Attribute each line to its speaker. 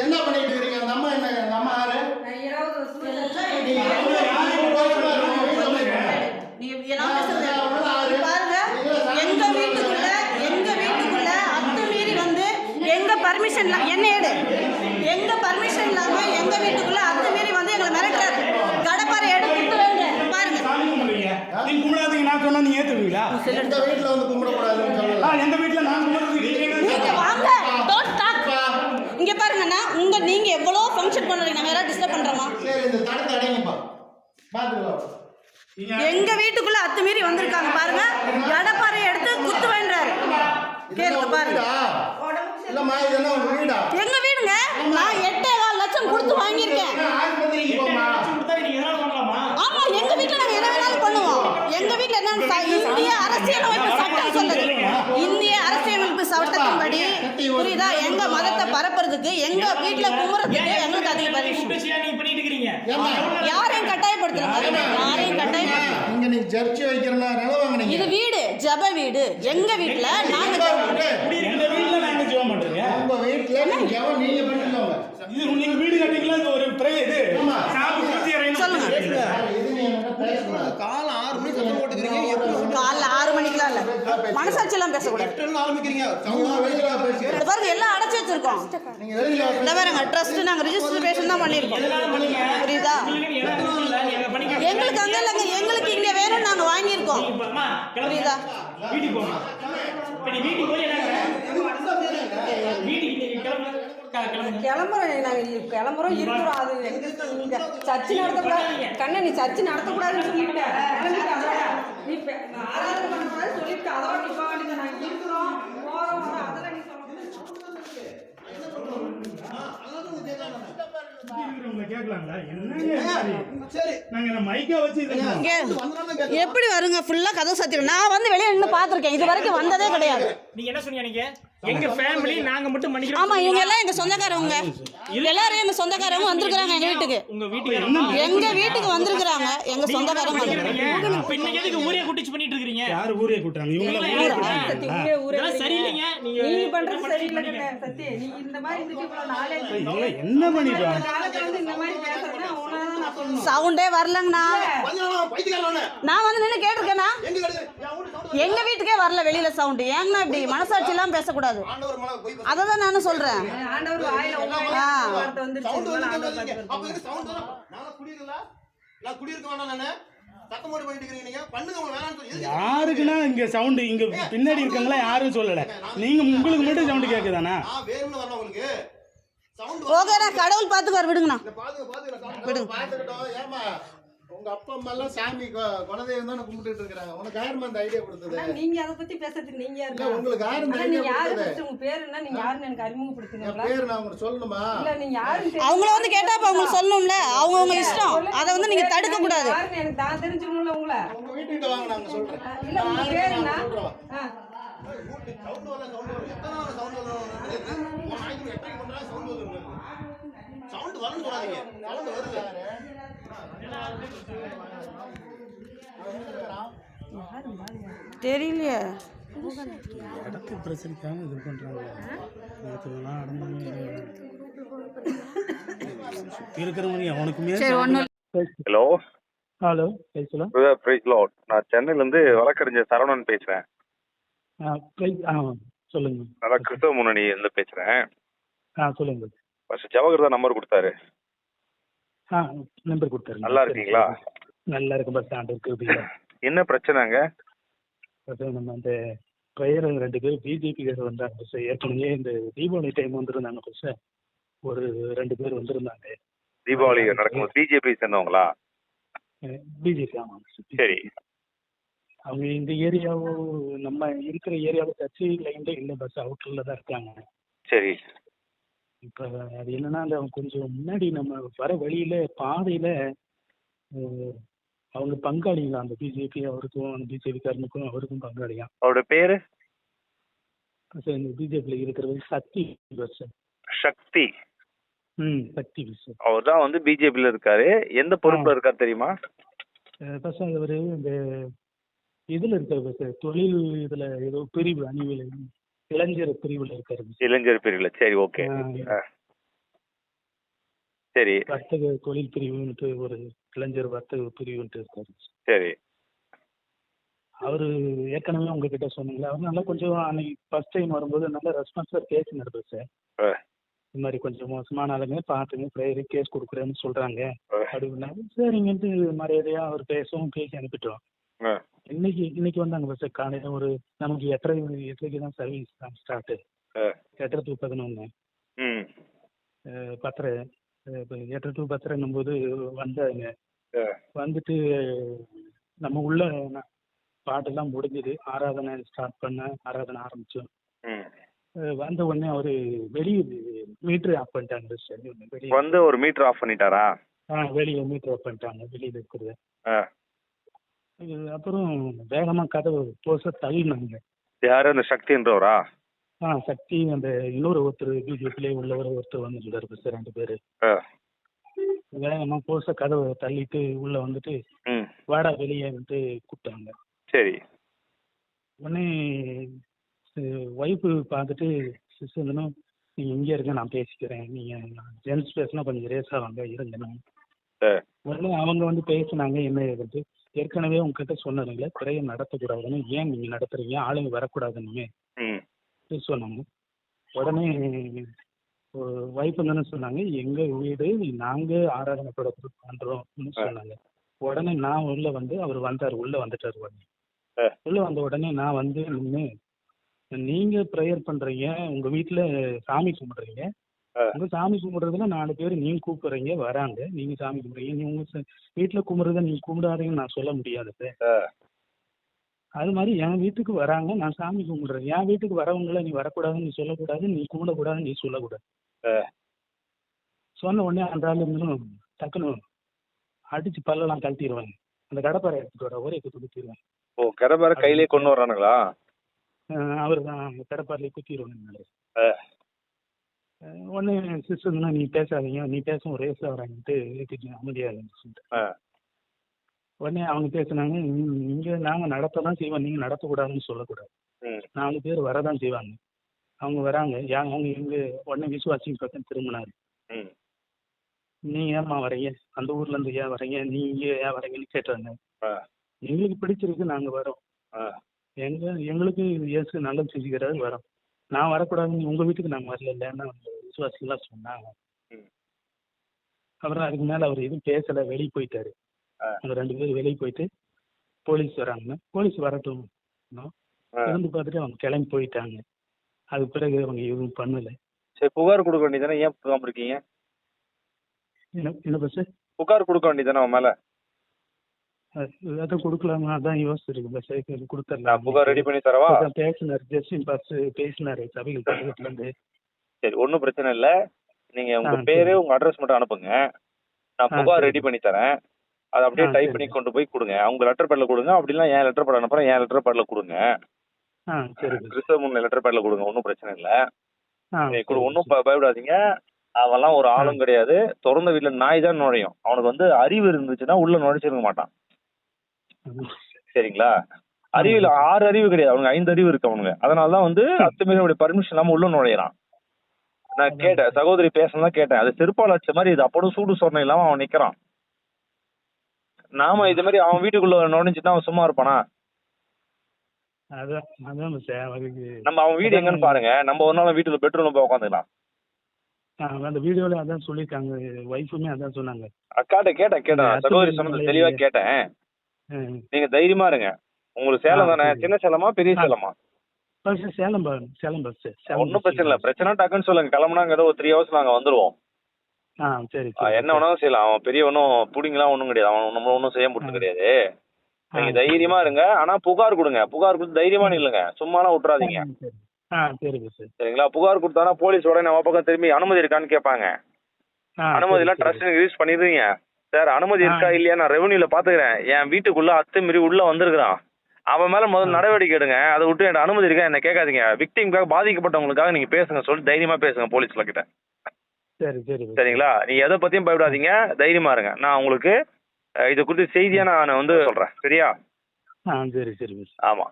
Speaker 1: என்ன பண்ணிட்டு இருக்கீங்க? அந்த அம்மா என்ன அந்த அம்மா யாரு?
Speaker 2: பர்மிஷன் என்ன ஏடு எங்க பர்மிஷன் இல்லாம எங்க வீட்டுக்குள்ள அத்துமீறி வந்து எங்களை மிரட்டுறாரு. கடப்பாரை எடு குத்து வைங்க பாருங்க.
Speaker 3: நீங்க கும்பிடாதீங்க. நான் சொன்னா நீங்க ஏத்துக்குவீங்களா
Speaker 1: எந்த வீட்டுல வந்து கும்பிடக்கூடாதுன்னு
Speaker 3: ஆ,
Speaker 1: சொல்லலாம்
Speaker 3: எங்க வீட்டுல நான் கும்பிடுறது நீங்க என்ன
Speaker 2: நீங்க வாங்க டோன்ட் டாக் இங்க பாருங்கண்ணா உங்க நீங்க எவ்வளவு ஃபங்க்ஷன் பண்றீங்க நாங்க யாராவது டிஸ்டர்ப்
Speaker 3: நீங்க
Speaker 2: எங்க வீட்டுக்குள்ள அத்துமீறி வந்திருக்காங்க பாருங்க. கடப்பாரை எடுத்து குத்து வேண்டாரு கேளுங்க பாருங்க. எங்க வீடுங்க? நான் எட்டே கால் லட்சம் கொடுத்து வாங்கியிருக்கேன் ஆமா எங்க வீட்ல நாங்க என்ன வேணாலும் பண்ணுவோம். எங்க வீட்ல என்ன இந்திய அரசியலமைப்பு சட்டம் சொல்லுது. சட்டத்தின்படி புரியுதா எங்க மதத்தை பரப்புறதுக்கு எங்க வீட்ல கும்புறதுக்கு எங்களுக்கு அதிக பர்மிஷன்
Speaker 3: பேசியா நீங்க பண்ணிட்டு இருக்கீங்க
Speaker 1: ஏமா
Speaker 2: யாரையும் கட்டாயப்படுத்துறாங்க யாரையும்
Speaker 1: நீங்க வாங்குனீங்க
Speaker 2: இது வீடு ஜப வீடு எங்க நாங்க
Speaker 3: வீட்டுல பண்றீங்க
Speaker 1: உங்க வீட்டுல நீங்க ஜெபம் நீங்க பண்ணிக்கோங்க
Speaker 3: இது நீங்க வீடு கட்டிங்களா இது ஒரு பிறை இது
Speaker 1: ஆமா.
Speaker 3: சாமி குத்தி இறையணும்
Speaker 2: சொல்லுங்க.
Speaker 1: இது நீ என்ன பேசக்கூடாது
Speaker 4: காலம் ஆறு மணி சத்தம் போட்டுக்கிறீங்க எப்படி
Speaker 2: காலைல ஆறு மணிக்கெல்லாம் இல்ல மனசாட்சி எல்லாம் பேசக்கூடாது பாருங்க எல்லாம் அடைச்சு வச்சிருக்கோம். இந்த பாருங்க ட்ரஸ்ட் நாங்க ரிஜிஸ்ட்ரேஷன் தான் பண்ணிருக்கோம் புரியுதா? எங்களுக்கு அங்க இல்லைங்க எங்களுக்கு இங்க வேணும் நாங்க வாங்கியிருக்கோம். புரியுதா?
Speaker 5: கிளம்புறோம் நாங்க கிளம்புறோம் இருக்கிறோம் அது இங்க சர்ச்சு நடத்தக்கூடாது. கண்ணா நீ சர்ச்சு நடத்தக்கூடாதுன்னு சொல்லிட்டேன். நீ பெ- ஆராதனை பண்ணக்கூடாது சொல்லிட்டு அதோட நீ போக வேண்டியது நாங்க இருக்கிறோம் போறோம் வரோம் அதெல்லாம் நீ சொல்லக்கூடாது
Speaker 3: கேட்கலாங்களா?
Speaker 4: சரி
Speaker 3: நாங்க மைக்கா வச்சு
Speaker 2: எப்படி வருங்க? ஃபுல்லா கதவு சாத்திடும் நான் வந்து வெளியே நின்று பார்த்துருக்கேன் இது வரைக்கும் வந்ததே கிடையாது.
Speaker 6: நீங்க என்ன சொன்னீங்க நீங்க? எங்க ஃபேமிலி நாங்க மட்டும் பண்ணிக்கிறோம்
Speaker 2: ஆமா இவங்க எல்லாம் எங்க சொந்தக்காரவங்க எல்லாரும் எங்க சொந்தக்காரவங்க வந்திருக்காங்க எங்க வீட்டுக்கு.
Speaker 6: உங்க வீட்டுக்கு
Speaker 2: எங்க வீட்டுக்கு வந்திருக்காங்க எங்க சொந்தக்காரங்க
Speaker 6: இன்னைக்கு எதுக்கு ஊரே குட்டிச்சு பண்ணிட்டு இருக்கீங்க
Speaker 3: யாரு ஊரே கூட்டுறாங்க? இவங்கள ஊரே
Speaker 6: சரியில்லைங்க. நீங்க
Speaker 5: நீ பண்றது சரியில்லை கண்ணா, சத்தி நீ இந்த மாதிரி இருந்துட்டு இவ்வளவு நாளே
Speaker 3: இவங்க என்ன பண்ணிடுவாங்க
Speaker 5: இந்த காலத்துல வந்து இந்த மாதிரி பேசுறதுன்னா உன்னதான் நான் சொல்லணும்.
Speaker 2: சவுண்டே வரலங்கண்ணா. நான் வந்து நின்று கேட்டிருக்கேனா
Speaker 4: எங்க
Speaker 2: வீட்டுக்கே வரல வெளியில சவுண்ட். ஏங்கண்ணா இப்படி மனசாட்சி எல்லாம் பேசக்கூடாது.
Speaker 4: ஆண்டவர் மலை போய்
Speaker 2: அதை தான் நானும் சொல்றேன்?
Speaker 3: யாருக்குன்னா இங்க சவுண்ட் இங்க பின்னாடி இருக்கவங்களா யாரும் சொல்லல. நீங்க உங்களுக்கு மட்டும் சவுண்ட் கேக்குதானா
Speaker 4: நான் வேணும்னு வரல உங்களுக்கு? சவுண்ட்
Speaker 2: ஓகேண்ணா கடவுள் பார்த்துக்குவார் விடுங்கண்ணா. விடுங்க.
Speaker 1: உங்க அப்பா அம்மா எல்லாம் சாமி கொ- குலதெய்வம் தானே கும்பிட்டுட்டு இருக்காங்க உனக்கு யாருமா அந்த ஐடியா கொடுத்தது.
Speaker 5: நீங்க அதை பத்தி பேசுறதுக்கு நீங்க யாரு?
Speaker 1: உங்களுக்கு யாரு
Speaker 5: ஆனா
Speaker 1: ஐடியா
Speaker 5: நீங்க யாரு
Speaker 1: கொடுத்தது.
Speaker 5: உங்க பேர் என்ன? நீங்க யாருன்னு எனக்கு
Speaker 1: என்
Speaker 5: அறிமுகப்படுத்துங்களா
Speaker 1: பேர் நான் உங்களுக்கு சொல்லணுமா?
Speaker 5: இல்ல நீங்க தெரியும்.
Speaker 2: அவங்கள வந்து கேட்டா அப்ப அவங்களுக்கு சொல்லணும்ல. அவங்கவுங்க இஷ்டம். அதை வந்து நீங்க தடுக்க கூடாது.
Speaker 5: யாருன்னு எனக்கு தான் தெரிஞ்சுக்கணும்ல உங்களை?
Speaker 1: உங்க வீட்டுக்கிட்ட வாங்க நாங்க சொல்றேன்
Speaker 5: இல்ல உங்க பேர் என்ன.
Speaker 4: சவுண்ட் வரல சவுண்ட் வரல எத்தனை சவுண்ட் வரல உன் நாய்க்கு எத்தனை பண்றா சவுண்ட் வருது? சவுண்ட் வரணும் சொல்லாதீங்க சவுண்ட் வருது.
Speaker 2: தெரியலையே.
Speaker 3: இடத்து பிரச்சனைக்காக இது பண்றாங்க. நேற்றுலாம் அடந்தாங்க இருக்கிறவங்க அவனுக்குமே
Speaker 2: சரி ஒன்றும்
Speaker 7: ஹலோ
Speaker 8: ஹலோ பேசலாம்.
Speaker 7: நான் சென்னையிலேருந்து வழக்கறிஞர் சரவணன் பேசுகிறேன்
Speaker 8: சொல்லுங்க.
Speaker 7: நான் கிறிஸ்தவ முன்னணி இருந்து பேசுகிறேன்
Speaker 8: ஆ சொல்லுங்க.
Speaker 7: ஃபர்ஸ்ட் ஜவஹர் தான் நம்பர் கொடுத்தாரு.
Speaker 8: ஆ நம்பர் கொடுத்தாருங்க.
Speaker 7: நல்லா இருக்கீங்களா?
Speaker 8: நல்லா இருக்கு பஸ் ஸ்டாண்ட் இருக்கு
Speaker 7: என்ன பிரச்சனைங்க?
Speaker 8: நம்ம அந்த ப்ரேயர் ரெண்டு பேர் பிஜேபி வந்தாங்க பஸ் ஏற்கனவே. இந்த தீபாவளி டைம் வந்திருந்தாங்க பஸ் ஒரு ரெண்டு பேர் வந்திருந்தாங்க.
Speaker 7: தீபாவளி நடக்கும்போது பிஜேபி சேர்ந்தவங்களா?
Speaker 8: பிஜேபி ஆமாம்
Speaker 7: சரி.
Speaker 8: அவங்க இந்த ஏரியாவோ நம்ம இருக்கிற ஏரியாவில் சர்ச்சை லைன்ல இல்லை பஸ் அவுட்டரில் தான் இருக்காங்க.
Speaker 7: சரி.
Speaker 8: இப்போ அது என்னன்னா அந்த கொஞ்சம் முன்னாடி நம்ம வர வழியில பாதையில அஹ், அவங்க பங்காளிங்களா அந்த பிஜேபி அவருக்கும் அந்த பிஜேபிக்காரனுக்கும் அவருக்கும் பங்காளியா
Speaker 7: அவரோட பேரு?
Speaker 8: சார் இந்த பிஜேபியில் இருக்கிறது சக்தி பஸ்
Speaker 7: சக்தி.
Speaker 8: ம் சக்தி பஸ்
Speaker 7: அவர் தான் வந்து பிஜேபியில் இருக்காரு. எந்த பொறுப்புல இருக்காரு தெரியுமா?
Speaker 8: பஸ் அவர் இந்த இதுல இருக்காரு பஸ் தொழில் இதுல ஏதோ பிரிவு அணிவில் இளைஞர் பிரிவில் இருக்காரு.
Speaker 7: இளைஞர் பிரிவில். சரி ஓகே சரி.
Speaker 8: வர்த்தக தொழில் பிரிவுன்ட்டு ஒரு இளைஞர் வர்த்தக பிரிவுன்ட்டு இருக்காரு.
Speaker 7: சரி.
Speaker 8: அவரு ஏற்கனவே உங்ககிட்ட சொன்னீங்களா அவர் நல்லா கொஞ்சம் அன்னைக்கு ஃபர்ஸ்ட் டைம் வரும்போது நல்ல ரெஸ்பான்ஸாக பேசினாரு சார். இந்த மாதிரி கொஞ்சம் மோசமான ஆளுங்க பார்த்துங்க ப்ரேயரு கேஸ் கொடுக்குறேன்னு சொல்றாங்க.
Speaker 7: ஆ.
Speaker 8: அப்படின்னாரு. சரிங்கன்ட்டு மரியாதையா அவர் பேசவும் பேசி அனுப்பிட்டோம். இன்னைக்கு இன்னைக்கு வந்தாங்க பஸ் காலையில ஒரு நமக்கு எட்டரை எட்டரைக்கு தான் சர்வீஸ் தான் ஸ்டார்ட். எட்டரை டு பதினொன்று பத்தரை. எட்டரை டு பத்தரைன்னும் போது வந்தாங்க. வந்துட்டு நம்ம உள்ள பாட்டெல்லாம் முடிஞ்சது. ஆராதனை ஸ்டார்ட் பண்ண ஆராதனை ஆரம்பிச்சோம். வந்த உடனே அவரு வெளியே மீட்டர் ஆஃப் பண்ணிட்டாங்க சார் வெளியே.
Speaker 7: வந்து ஒரு மீட்டர் ஆஃப் பண்ணிட்டாரா?
Speaker 8: ஆ வெளியே மீட்டர் ஆஃப் பண்ணிட்டாங்க வெளியில் இருக்கிறது. அப்புறம் வேகமாக கதவு போச தள்ளினாங்க.
Speaker 7: யாரு? அந்த சக்தின்றவரா?
Speaker 8: ஆ சக்தி அந்த இன்னொரு ஒருத்தர் பிஜேபியிலே உள்ளவர் ஒருத்தர் வந்துருக்காரு சார் ரெண்டு பேர்.
Speaker 7: ஆ.
Speaker 8: வேகமாக போச கதவை தள்ளிட்டு உள்ள வந்துட்டு வாடா வெளியே வந்து கூப்பிட்டாங்க.
Speaker 7: சரி.
Speaker 8: உடனே ஒய்ஃபு பார்த்துட்டு சிஸ்டர்னும் நீங்கள் இங்கே இருங்க நான் பேசிக்கிறேன். நீங்கள் ஜென்ஸ் பேசினா கொஞ்சம் ரேஸாக வாங்க இருங்கணும்
Speaker 7: ஆ.
Speaker 8: உடனே அவங்க வந்து பேசினாங்க என்ன ஏதுன்ட்டு. ஏற்கனவே உங்ககிட்ட சொன்னதுங்களே திரையை நடத்தக்கூடாதுன்னு ஏன் நீங்கள் நடத்துறீங்க? ஆளுங்க வரக்கூடாதுன்னு சொன்னாங்க. உடனே ஒய்ஃப் என்னன்னு சொன்னாங்க? எங்கள் வீடு நாங்கள் ஆராதனை படத்து பண்ணுறோம்னு சொன்னாங்க. உடனே நான் உள்ள வந்து அவர் வந்தார். உள்ள வந்துட்டார் உடனே. உள்ள வந்த உடனே நான் வந்து நின்று நீங்க ப்ரேயர் பண்றீங்க. உங்க வீட்ல சாமி கும்பிடுறீங்க. உங்க சாமி கும்பிடுறதுல நாலு பேர் நீங்க கூப்பிடுறீங்க வராங்க. நீங்க சாமி கும்பிடுறீங்க. நீ உங்க வீட்ல கும்பிடுறத நீங்க கும்பிடாதீங்கன்னு நான் சொல்ல முடியாது சார். அது மாதிரி என் வீட்டுக்கு வராங்க நான் சாமி கும்பிடுறேன். என் வீட்டுக்கு வரவங்கள நீ வரக்கூடாதுன்னு நீ சொல்லக்கூடாது நீ கும்பிடக்கூடாதுன்னு நீ சொல்லக்கூடாது. சொன்ன உடனே அந்த ஆளு இன்னும் டக்குன்னு அடிச்சு பல்லெல்லாம் கழட்டிடுவாங்க அந்த கடப்பாரை எடுத்துட்டு வர ஒரே குத்து குத்திடுவேன்
Speaker 7: ஓ கடப்பார கையிலே கொண்டு வர்றானுங்களா
Speaker 8: அவர் தான் கடப்பாரிலே குத்திடுவாங்க
Speaker 7: ஆ.
Speaker 8: உடனே சிஸ்டர் நீ பேசாதீங்க. நீ பேசும் ரேஸ் வராங்கன்ட்டு ஏற்றிட்டு அமைதியாக
Speaker 7: ஆ.
Speaker 8: உடனே அவங்க பேசுனாங்க "ம், இங்க நாங்க நடத்ததான் செய்வோம். நீங்க நடத்தக்கூடாதுன்னு சொல்லக்கூடாது. நாலு பேர் வரதான் செய்வாங்க. அவங்க வராங்க. யா அவங்க எங்க உடனே விசுவாசி பக்கம் திரும்பினாரு. நீ ஏம்மா வரீங்க அந்த ஊர்ல இருந்து ஏன் வரீங்க நீ இங்க ஏன் வரீங்கன்னு கேட்டாங்க. எங்களுக்கு பிடிச்சிருக்கு நாங்க வரோம் எங்க எங்களுக்கு இயேசு நல்லது செஞ்சுக்கிறாரு வரோம் நான் வரக்கூடாதுன்னு உங்க வீட்டுக்கு நாங்க வரல இல்லைன்னா விசுவாசிகளாம் சொன்னாங்க. அப்புறம் அதுக்கு மேல அவர் எதுவும் பேசல வெளியே போயிட்டாரு. அந்த ரெண்டு பேரும் வெளியே போயிட்டு போலீஸ் வராங்க போலீஸ் வரட்டும் இருந்து பார்த்துட்டு அவங்க கிளம்பி போயிட்டாங்க. அதுக்கு பிறகு அவங்க எதுவும் பண்ணல.
Speaker 7: சரி புகார் கொடுக்க வேண்டியதானே ஏன் புகாம இருக்கீங்க
Speaker 8: என்ன என்ன பஸ்
Speaker 7: புகார் கொடுக்க வேண்டியதானே அவன் மேல?
Speaker 8: அதான் கொடுக்கலாமா? அதான் யோசிச்சிருக்கு பஸ் கொடுத்துடலாம்?
Speaker 7: புகார் ரெடி பண்ணி தரவா?
Speaker 8: பேசினார் ஜஸ்டின் பஸ் பேசினாரு சபைகள் இருந்து.
Speaker 7: சரி ஒன்றும் பிரச்சனை இல்ல. நீங்க உங்க பேரு. உங்க அட்ரஸ் மட்டும் அனுப்புங்க. நான் புகார். ரெடி பண்ணி தரேன். அதை அப்படியே டைப். பண்ணி கொண்டு போய் கொடுங்க. அவங்க லெட்டர் பேட்ல கொடுங்க. அப்படிலாம் என் லெட்டர் பேட் அனுப்புறேன். என் லெட்டர் பேட்ல கொடுங்க. கிறிஸ்தவ முன்ன லெட்டர் பேட்ல கொடுங்க. ஒன்றும் பிரச்சனை இல்ல. ஒன்றும் பயப்படாதீங்க. அவன்லாம் ஒரு ஆளும் கிடையாது. திறந்த வீட்டுல நாய் தான் நுழையும். அவனுக்கு வந்து அறிவு இருந்துச்சுன்னா உள்ள நுழைச்சிருக்க மாட்டான். சரிங்களா? அறிவுல ஆறு அறிவு கிடையாது. அவனுக்கு ஐந்து அறிவு இருக்கு அவனுங்க அதனால தான் வந்து அத்துமீறியுடைய பர்மிஷன் இல்லாம உள்ள நுழையிறான். நான் கேட்டேன் சகோதரி பேசணும் கேட்டேன். அது செருப்பால் அடிச்ச மாதிரி இது அப்படும் சூடு சொரணை இல்லாம அவன் நிக்கிறான். நாம இது மாதிரி அவன் வீட்டுக்குள்ள நுழைஞ்சுன்னா அவன் சும்மா இருப்பானா? நம்ம அவன் வீடு எங்கன்னு பாருங்க. நம்ம ஒரு நாள் வீட்டுல பெட்ரூம்ல போய் உட்காந்துக்கலாம்
Speaker 8: அந்த வீடியோல அதான் சொல்லியிருக்காங்க. ஒய்ஃபுமே அதான் சொன்னாங்க.
Speaker 7: அக்காட்ட கேட்டேன் கேட்டேன் சகோதரி சொன்னது தெளிவா கேட்டேன். நீங்க தைரியமா இருங்க. உங்களுக்கு சேலம் தானே. சின்ன சேலமா பெரிய. சேலமா?
Speaker 8: சேலம் சேலம் பஸ்
Speaker 7: ஒன்றும். பிரச்சனை இல்லை. பிரச்சனை டக்குன்னு சொல்லுங்க. கிளம்புனாங்க ஒரு த்ரீ ஹவர்ஸ் நாங்க வந்துருவோம்.
Speaker 8: ஆ சரி
Speaker 7: என்ன வேணாலும் செய்யலாம். அவன் பெரிய ஒன்றும் புடிங்கலாம் ஒன்றும் கிடையாது. அவன் நம்ம ஒன்றும் செய்ய முடியாது
Speaker 8: ஆ.
Speaker 7: கிடையாது. நீங்க தைரியமா இருங்க. ஆனா புகார் கொடுங்க. புகார் கொடுத்து தைரியமா நில்லுங்க. சும்மாலாம் விட்டுறாதீங்க. சரிங்களா? புகார் கொடுத்தானா போலீஸ் உடனே நம்ம பக்கம் திரும்பி அனுமதி இருக்கான்னு கேட்பாங்க. அனுமதி எல்லாம். ட்ரஸ்ட் ரிலீஸ் பண்ணிடுறீங்க. சார் அனுமதி. இருக்கா இல்லையா நான் ரெவன்யூல பாத்துக்கிறேன். என் வீட்டுக்குள்ள அத்துமீறி உள்ள வந்திருக்கிறான். அவன் மேல முதல்ல
Speaker 8: ஆ.
Speaker 7: நடவடிக்கை எடுங்க. அதை விட்டு என் அனுமதி இருக்கா என்ன கேட்காதீங்க. விக்டிம்காக பாதிக்கப்பட்டவங்களுக்காக நீங்க பேசுங்க. சொல்லி தைரியமா பேசுங்க போலீஸ்ல கிட்ட.
Speaker 8: சரி சரி.
Speaker 7: சரிங்களா? நீ எதை பத்தியும் பயப்படாதீங்க. தைரியமா இருங்க. நான் உங்களுக்கு இது குறித்து செய்தியா நான் வந்து சொல்றேன். சரியா?
Speaker 8: ஆ சரி சரி பஸ்
Speaker 7: ஆமா.